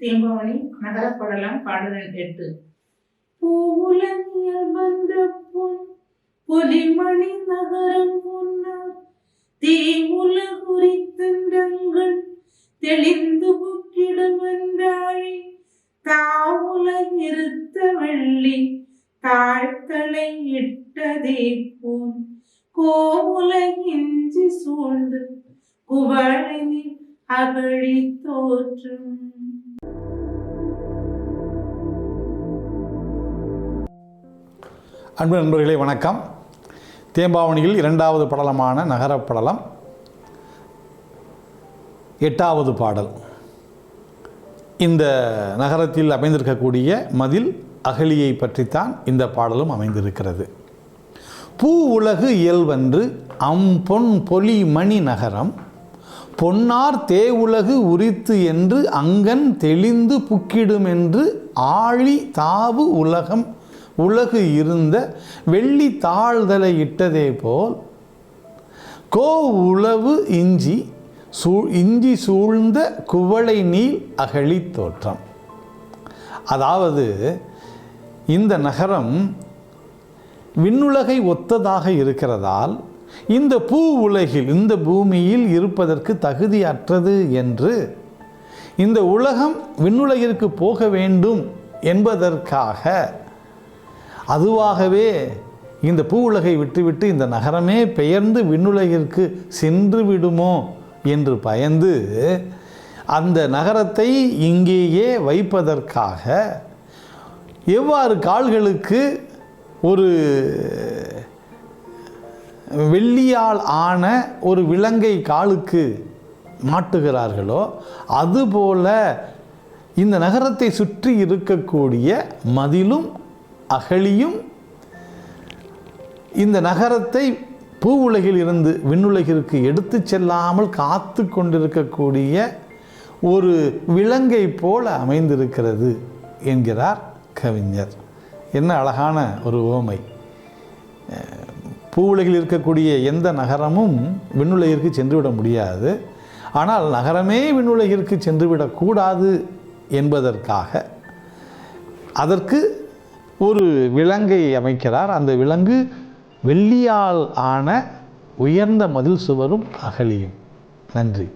தீம்பவனி நகரப்படலாம் பாடல் எட்டு. பூவுலகியல் வந்த பொன் பொலிமணி நகரம் பொன்னார் தீவுல குறித்தங்கள் தெளிந்து புக்கிடுமென்றாழி தாவுல இருத்த வெள்ளி தாழ்த்தலை இட்டதே போன். கோவுல இஞ்சி சூழ்ந்து குவழினி அகழி தோற்றும். அன்பு நண்பர்களே வணக்கம். தேம்பாவணியில் இரண்டாவது படலமான நகரப்படலம் எட்டாவது பாடல். இந்த நகரத்தில் அமைந்திருக்கக்கூடிய மதில் அகலியை பற்றித்தான் இந்த பாடலும் அமைந்திருக்கிறது. பூ உலகு இயல்வன்று அம்பொன் பொலி மணி நகரம் பொன்னார் தேவுலகு உரித்து என்று அங்கன் தெளிந்து புக்கிடும் என்று ஆழி தாவு உலகம் உலகு இருந்த வெள்ளி தாழ்தலை இட்டதே போல் கோ உளவு இஞ்சி சூ இஞ்சி சூழ்ந்த குவளை நீள் அகழி தோற்றம். அதாவது இந்த நகரம் விண்ணுலகை ஒத்ததாக இருக்கிறதால் இந்த பூ உலகில் இந்த பூமியில் இருப்பதற்கு தகுதியற்றது என்று இந்த உலகம் விண்ணுலகிற்கு போக வேண்டும் என்பதற்காக அதுவாகவே இந்த பூ உலகை விட்டுவிட்டு இந்த நகரமே பெயர்ந்து விண்ணுலகிற்கு சென்று விடுமோ என்று பயந்து அந்த நகரத்தை இங்கேயே வைப்பதற்காக எவ்வாறு கால்களுக்கு ஒரு வெள்ளியால் ஆன ஒரு விலங்கை காலுக்கு மாட்டுகிறார்களோ அதுபோல இந்த நகரத்தை சுற்றி இருக்கக்கூடிய மதிலும் அகழியும் இந்த நகரத்தை பூ உலகில் இருந்து விண்ணுலகிற்கு எடுத்து செல்லாமல் காத்து கொண்டிருக்கக்கூடிய ஒரு விலங்கை போல அமைந்திருக்கிறது என்கிறார் கவிஞர். என்ன அழகான ஒரு ஓமை பூ உலகில் இருக்கக்கூடிய எந்த நகரமும் விண்ணுலகிற்கு சென்றுவிட முடியாது. ஆனால் நகரமே விண்ணுலகிற்கு சென்றுவிடக்கூடாது என்பதற்காக அதற்கு ஒரு விலங்கை அமைக்கிறார். அந்த விலங்கு வெள்ளியால் ஆன உயர்ந்த மதில் சுவரும் அகலியும். நன்றி.